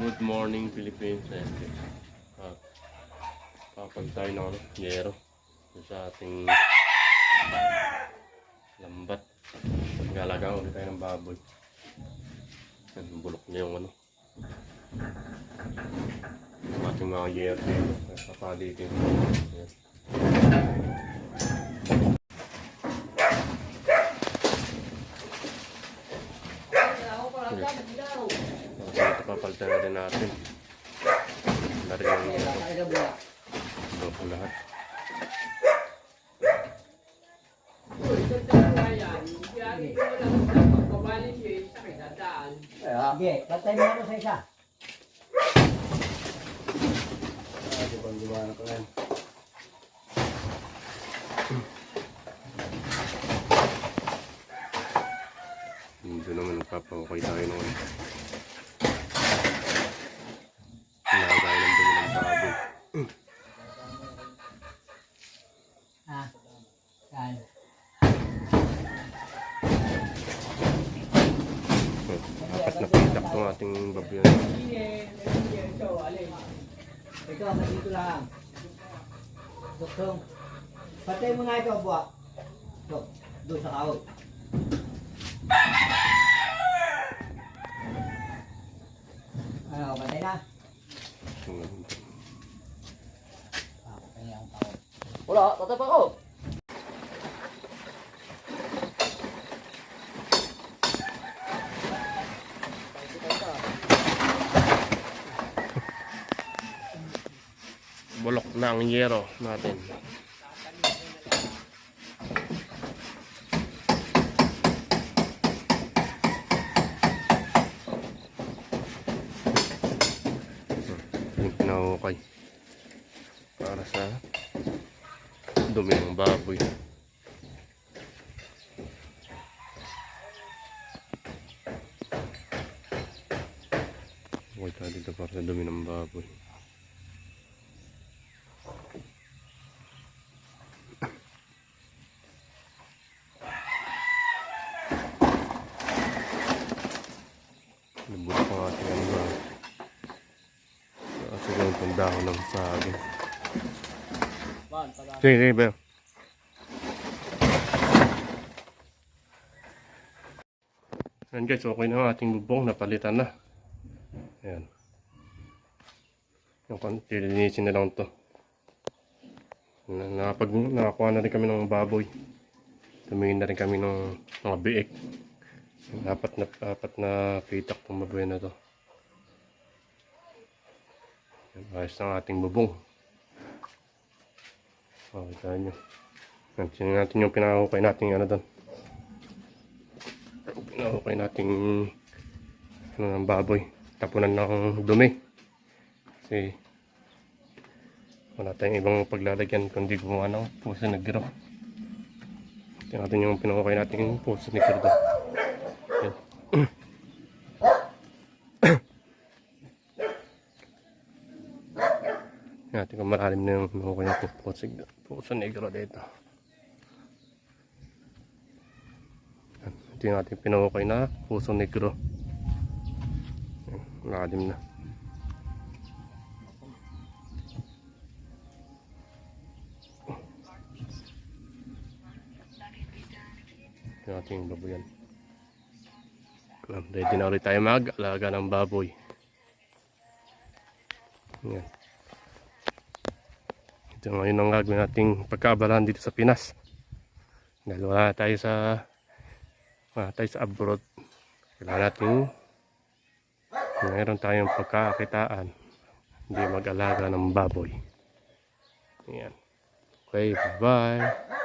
Good morning Philippines. Ayan. Ah, papag tayo ng ano, yero. Sa ating lambat. Galagang ulit tayo ng baboy. Ayan, bulok niya yung ano. Yung ating mga yero. Papalitin. So, ito papalitan na rin natin. Na rin yung yero. Bulok lahat. Sige, patay mo ako sa isa. Ah, di ba, di ba, ano ko yan? Hindi naman nagpapakay tayo noon. Nagaya ng dumi ng baboy. Ha? Saan? Hmm, Apat na tong ating na yun. Ito, nandito lang. Duktong. Patay mo nga ito, buwak. Ito, doon sa kaot. Ano, patay na? Ah, patay na ang. Wala, tatap ako. Bulok na ang yero natin. Pinahukay. Para sa dumi ng baboy. Huwag tayo dito para sa dumi ng baboy. Ang ating ano ba? Kasi ganun itong dahon ng saging. Sige, sige, Beo. Ayan guys, okay na ang ating bubong. Napalitan na. Ayan. Yung konti, linisin na lang. Na, nakapag, nakakuha na rin kami ng baboy. Tumingin na rin kami ng mga biik. Apat na, apat na pitak ng baboy na to. Ayan, Ayos ng ating bubong. Oh, kita nyo. Tingnan natin yung pinahukay natin ano doon. Pinahukay natin ano ng baboy. Tapunan ng dumi. Kasi wala tayong ibang paglalagyan kundi gumawa ng puso negro. Tingnan natin yung pinahukay natin puso negro doon. Natin kung malalim na yung pinahukay natin puso, puso negro dito. Ito yung ating na puso negro. Malalim na. Yung ating baboyan. Ready na ulit tayo mag-alaga ng baboy. Yan. Ito ngayon ang gagawin nating pagkaabalahan dito sa Pinas. Dahil wala tayo sa wala tayo sa abroad. Kailangan natin mayroon tayong pagkakakitaan. Hindi mag-alaga ng baboy. Yan. Okay, bye.